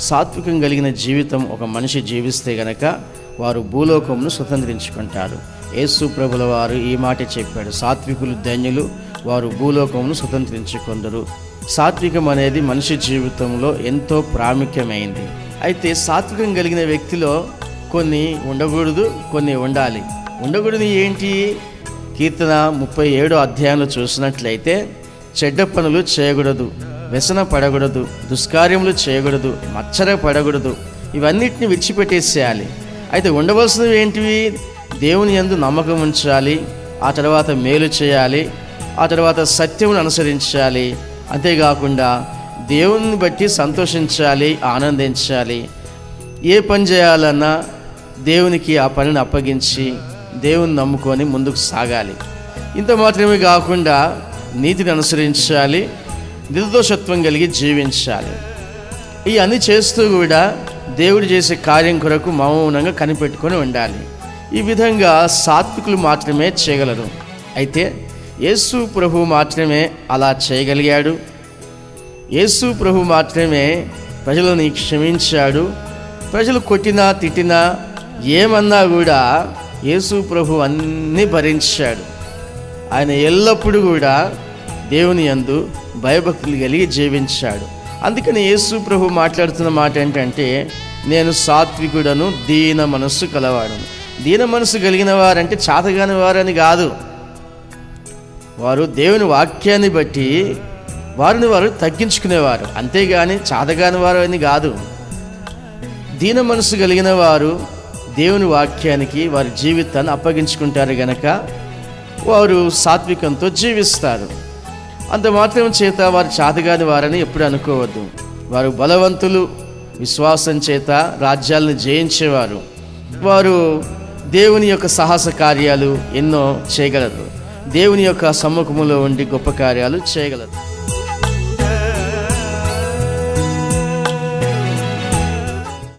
సాత్వికం కలిగిన జీవితం ఒక మనిషి జీవిస్తే గనక వారు భూలోకమును స్వతంత్రించుకుంటారు. యేసు ప్రభుల వారు ఈ మాట చెప్పాడు. సాత్వికులు ధన్యులు వారు భూలోకమును స్వతంత్రించుకుందరు. సాత్వికం అనేది మనిషి జీవితంలో ఎంతో ప్రాముఖ్యమైంది. అయితే సాత్వికం కలిగిన వ్యక్తిలో కొన్ని ఉండకూడదు కొన్ని ఉండాలి. ఉండకూడదు ఏంటి? కీర్తన ముప్పై ఏడు అధ్యాయంలో చూసినట్లయితే చెడ్డ పనులు చేయకూడదు. వ్యసన పడకూడదు దుష్కార్యములు చేయకూడదు మచ్చర పడకూడదు. ఇవన్నిటిని విడిచిపెట్టేసేయాలి. అయితే ఉండవలసినవి ఏంటివి? దేవుని యందు నమ్మకం ఉంచాలి ఆ తర్వాత మేలు చేయాలి ఆ తర్వాత సత్యమును అనుసరించాలి. అంతేకాకుండా దేవుని బట్టి సంతోషించాలి ఆనందించాలి. ఏ పని చేయాలన్నా దేవునికి ఆ పనిని అప్పగించి దేవుని నమ్ముకొని ముందుకు సాగాలి. ఇంత మాత్రమే కాకుండా నీతిని అనుసరించాలి నిర్దోషత్వం కలిగి జీవించాలి. ఈ అన్ని చేస్తూ కూడా దేవుడు చేసే కార్యం కొరకు మౌనంగా కనిపెట్టుకొని ఉండాలి. ఈ విధంగా సాత్వికులు మాత్రమే చేయగలరు. అయితే యేసు ప్రభు మాత్రమే అలా చేయగలిగాడు. యేసు ప్రభు మాత్రమే ప్రజలని క్షమించాడు. ప్రజలు కొట్టినా తిట్టినా ఏమన్నా కూడా యేసు ప్రభు అన్నీ భరించాడు. ఆయన ఎల్లప్పుడూ కూడా దేవుని యందు భయభక్తులు కలిగి జీవించాడు. అందుకని యేసు ప్రభు మాట్లాడుతున్న మాట ఏంటంటే నేను సాత్వికుడను దీన మనస్సు కలవాడను. దీన మనస్సు కలిగిన వారంటే చాతగాని వారని కాదు. వారు దేవుని వాక్యాన్ని బట్టి వారిని వారు తగ్గించుకునేవారు. అంతేగాని చాతగాని వారు అని కాదు. దీన మనసు కలిగిన వారు దేవుని వాక్యానికి వారి జీవితాన్ని అప్పగించుకుంటారు గనక వారు సాత్వికంతో జీవిస్తారు. అంత మాత్రం చేత వారు చాతగాని వారని ఎప్పుడు అనుకోవద్దు. వారు బలవంతులు విశ్వాసం చేత రాజ్యాలను జయించేవారు. వారు దేవుని యొక్క సాహస కార్యాలు ఎన్నో చేయగలరు. దేవుని యొక్క సమ్ముఖములో ఉండి గొప్ప కార్యాలు చేయగలరు.